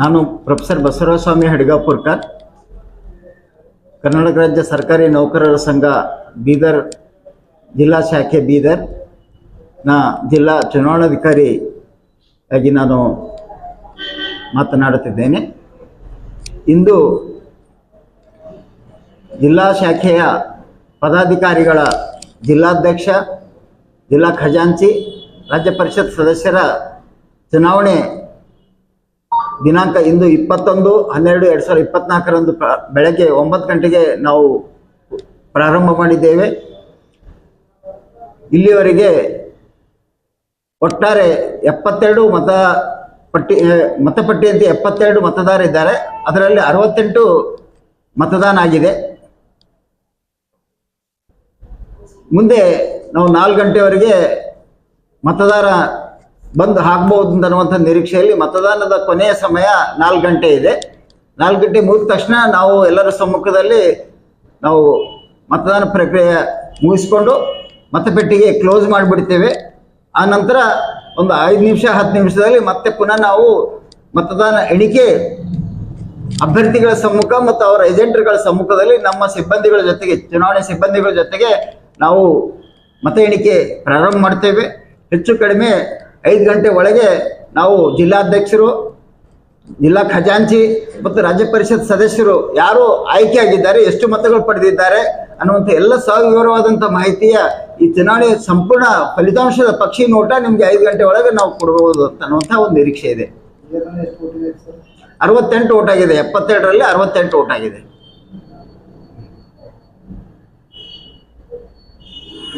ನಾನು ಪ್ರೊಫೆಸರ್ ಬಸವರಾಜಸ್ವಾಮಿ ಹೆಡ್ಗಾಪುರ್ಕರ್. ಕರ್ನಾಟಕ ರಾಜ್ಯ ಸರ್ಕಾರಿ ನೌಕರರ ಸಂಘ ಬೀದರ್, ಜಿಲ್ಲಾ ಶಾಖೆ ಬೀದರ್. ನಾ ಜಿಲ್ಲಾ ಚುನಾವಣಾಧಿಕಾರಿ ಆಗಿ ನಾನು ಮಾತನಾಡುತ್ತಿದ್ದೇನೆ. ಇಂದು ಜಿಲ್ಲಾ ಶಾಖೆಯ ಪದಾಧಿಕಾರಿಗಳ ಜಿಲ್ಲಾಧ್ಯಕ್ಷ, ಜಿಲ್ಲಾ ಖಜಾಂಚಿ, ರಾಜ್ಯ ಪರಿಷತ್ ಸದಸ್ಯರ ಚುನಾವಣೆ ದಿನಾಂಕ ಇಂದು ಇಪ್ಪತ್ತೊಂದು ಹನ್ನೆರಡು ಎರಡು ಸಾವಿರದ ಇಪ್ಪತ್ನಾಲ್ಕರಂದು ಬೆಳಗ್ಗೆ ಒಂಬತ್ತು ಗಂಟೆಗೆ ನಾವು ಪ್ರಾರಂಭ ಮಾಡಿದ್ದೇವೆ. ಇಲ್ಲಿಯವರೆಗೆ ಒಟ್ಟಾರೆ ಎಪ್ಪತ್ತೆರಡು ಮತ ಪಟ್ಟಿ ಮತಪಟ್ಟಿಯಂತೆ ಎಪ್ಪತ್ತೆರಡು ಮತದಾರರಿದ್ದಾರೆ ಅದರಲ್ಲಿ ಅರವತ್ತೆಂಟು ಮತದಾನ ಆಗಿದೆ. ಮುಂದೆ ನಾವು ನಾಲ್ಕು ಗಂಟೆವರೆಗೆ ಮತದಾರ ಬಂದು ಹಾಕ್ಬಹುದು ಅನ್ನುವಂಥ ನಿರೀಕ್ಷೆಯಲ್ಲಿ ಮತದಾನದ ಕೊನೆಯ ಸಮಯ ನಾಲ್ಕು ಗಂಟೆ ಇದೆ. ನಾಲ್ಕು ಗಂಟೆ ಮುಗಿದ ತಕ್ಷಣ ನಾವು ಎಲ್ಲರ ಸಮ್ಮುಖದಲ್ಲಿ ನಾವು ಮತದಾನ ಪ್ರಕ್ರಿಯೆ ಮುಗಿಸ್ಕೊಂಡು ಮತಪೆಟ್ಟಿಗೆ ಕ್ಲೋಸ್ ಮಾಡಿಬಿಡ್ತೇವೆ. ಆ ನಂತರ ಒಂದು ಐದು ನಿಮಿಷ, ಹತ್ತು ನಿಮಿಷದಲ್ಲಿ ಮತ್ತೆ ಪುನಃ ನಾವು ಮತದಾನ ಎಣಿಕೆ ಅಭ್ಯರ್ಥಿಗಳ ಸಮ್ಮುಖ ಮತ್ತು ಅವರ ಏಜೆಂಟ್ಗಳ ಸಮ್ಮುಖದಲ್ಲಿ ನಮ್ಮ ಸಿಬ್ಬಂದಿಗಳ ಜೊತೆಗೆ, ಚುನಾವಣೆ ಸಿಬ್ಬಂದಿಗಳ ಜೊತೆಗೆ ನಾವು ಮತ ಎಣಿಕೆ ಪ್ರಾರಂಭ ಮಾಡ್ತೇವೆ. ಹೆಚ್ಚು ಕಡಿಮೆ ಐದು ಗಂಟೆ ಒಳಗೆ ನಾವು ಜಿಲ್ಲಾಧ್ಯಕ್ಷರು, ಜಿಲ್ಲಾ ಖಜಾಂಚಿ ಮತ್ತು ರಾಜ್ಯ ಪರಿಷತ್ ಸದಸ್ಯರು ಯಾರು ಆಯ್ಕೆಯಾಗಿದ್ದಾರೆ, ಎಷ್ಟು ಮತಗಳು ಪಡೆದಿದ್ದಾರೆ ಅನ್ನುವಂಥ ಎಲ್ಲ ಸವಿವರವಾದಂಥ ಮಾಹಿತಿಯ ಈ ಚುನಾವಣೆಯ ಸಂಪೂರ್ಣ ಫಲಿತಾಂಶದ ಪಕ್ಷಿ ನೋಟ ನಿಮಗೆ ಐದು ಗಂಟೆ ಒಳಗೆ ನಾವು ಕೊಡಬಹುದು ಅನ್ನುವಂಥ ಒಂದು ನಿರೀಕ್ಷೆ ಇದೆ. ಅರವತ್ತೆಂಟು ಓಟ್ ಆಗಿದೆ, ಎಪ್ಪತ್ತೆರಡರಲ್ಲಿ ಅರವತ್ತೆಂಟು ಓಟ್ ಆಗಿದೆ.